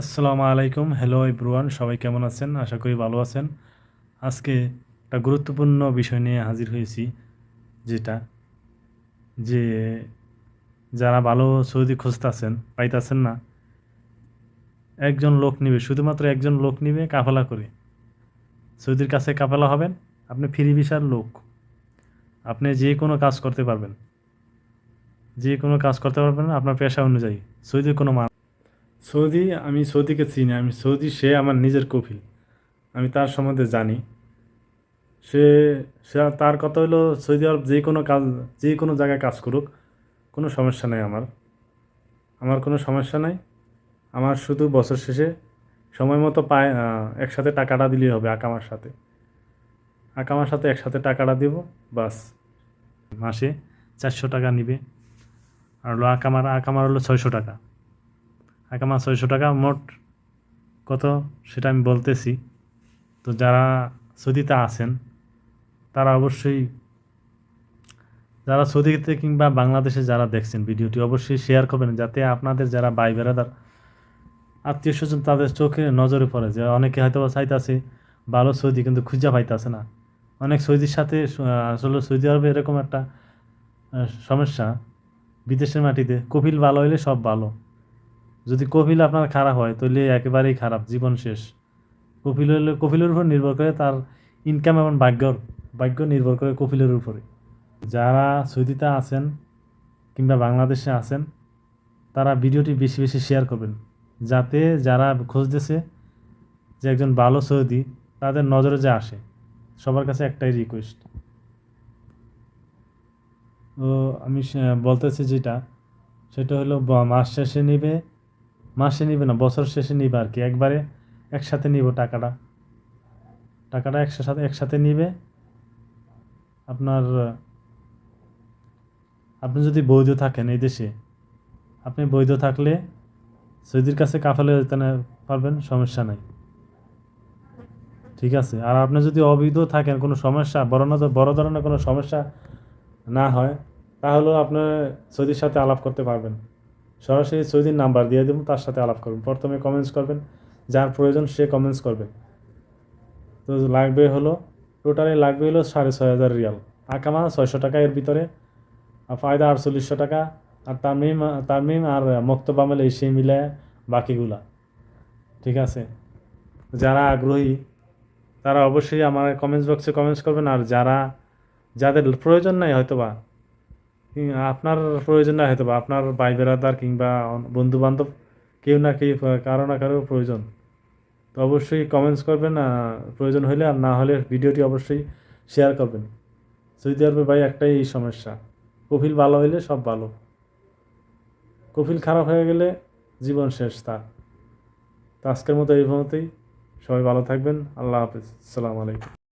আসসালামু আলাইকুম। Hello everyone সবাই কেমন আছেন? আশা করি ভালো আছেন। আজকে একটা গুরুত্বপূর্ণ বিষয় নিয়ে হাজির হয়েছি, যেটা যে যারা ভালো সৌদি খুঁজতেছেন, পাইতেছেন না, একজন লোক নিবে, শুধুমাত্র একজন লোক নিবে কাফালা করে। সৌদির কাছে কাফালা হবেন, আপনি ফ্রি ভিসার লোক। আপনি যে কোনো কাজ করতে পারবেন। যে কোনো কাজ করতে পারবেন, আপনার পেশা অনুযায়ী। সৌদির কোনো মান সৌদি, আমি সৌদিকে চিনি, আমি সৌদি, সে আমার নিজের কফিল। আমি তার সম্বন্ধে জানি। সে সে তার কথা হলো, সৌদি আরব যে কোনো কাজ, যে কোনো জায়গায় কাজ করুক, কোনো সমস্যা নেই আমার। আমার কোনো সমস্যা নাই। আমার শুধু বছর শেষে সময় মতো পায় একসাথে টাকাটা দিলেই হবে আকামার সাথে। আকামার সাথে একসাথে টাকাটা দিব, বাস। মাসে চারশো টাকা নিবে। আর হলো আকামার আকামার হলো ছয়শো টাকা। আকামা ছয়শো টাকা, মোট কত সেটা আমি বলতেছি। তো যারা সৌদিতে আছেন, তারা অবশ্যই, যারা সৌদিতে কিংবা বাংলাদেশে যারা দেখছেন ভিডিওটি, অবশ্যই শেয়ার করবেন যাতে আপনাদের যারা ভাই বেড়াদার আত্মীয় স্বজন তাদের চোখে নজরে পড়ে যে অনেকে হয়তো চাইতেছে ভালো সৌদি কিন্তু খুঁজা পাইতেছে না। অনেক সৌদির সাথে আসলে সৌদি আরবে এরকম একটা সমস্যা। বিদেশের মাটিতে কপিল ভালো হইলে সব ভালো। যদি কপিল আপনার খারাপ হয়, তাহলে একেবারেই খারাপ, জীবন শেষ। কপিল হলে, কপিলের উপর নির্ভর করে তার ইনকাম এবং ভাগ্যর ভাগ্য নির্ভর করে কপিলের উপরে। যারা সৌদিতে আছেন কিংবা বাংলাদেশে আছেন, তারা ভিডিওটি বেশি বেশি শেয়ার করবেন। যাতে যারা খুঁজতেছে যে একজন ভালো সৌদি, তাদের নজরে যে আসে, সবার কাছে একটাই রিকোয়েস্ট তো আমি বলতেছি যেটা, সেটা হলো, মাস শেষে নিবে মাসে নিবে না, বছর শেষে নিবে আর কি। একবারে একসাথে নিব টাকাটা। টাকাটা একসাথে একসাথে নিবে। আপনার, আপনি যদি বৈধ থাকেন এই দেশে, আপনি বৈধ থাকলে সৌদির কাছে কাফালে যেতে পারবেন, সমস্যা নাই। ঠিক আছে? আর আপনি যদি অবৈধ থাকেন, কোনো সমস্যা, বড় বড় ধরনের কোনো সমস্যা না হয়, তাহলেও আপনি সৌদির সাথে আলাপ করতে পারবেন। সরাসরি সৌদির নাম্বার দিয়ে দেবো, তার সাথে আলাপ করবেন প্রথমে কমেন্টস করবেন, যার প্রয়োজন সে কমেন্টস করবে। তো লাগবে হলো টোটালি লাগবে হলো সাড়ে ছয় হাজার রিয়াল। আকামা ছয়শো টাকা এর ভিতরে। আর ফায়দা আটচল্লিশশো টাকা। আর তারমিম তারমিম আর মক্তবামেল এই সেই মিলে বাকিগুলা। ঠিক আছে? যারা আগ্রহী, তারা অবশ্যই আমার কমেন্টস বক্সে কমেন্টস করবেন। আর যারা, যাদের প্রয়োজন নাই হয়তোবা আপনার প্রয়োজন না হয়তো বা আপনার ভাই বেড়াদার কিংবা বন্ধু বান্ধব কেউ না কেউ কারও না কারও প্রয়োজন। তো অবশ্যই কমেন্টস করবেন প্রয়োজন হলে আর না হলে ভিডিওটি অবশ্যই শেয়ার করবেন। সৌদি আরবে ভাই একটাই এই সমস্যা, কফিল ভালো হইলে সব ভালো। কফিল খারাপ হয়ে গেলে জীবন শেষ তার। তো আজকের মতো এই মতেই সবাই ভালো থাকবেন। আল্লাহ হাফিজ। আসসালামু আলাইকুম।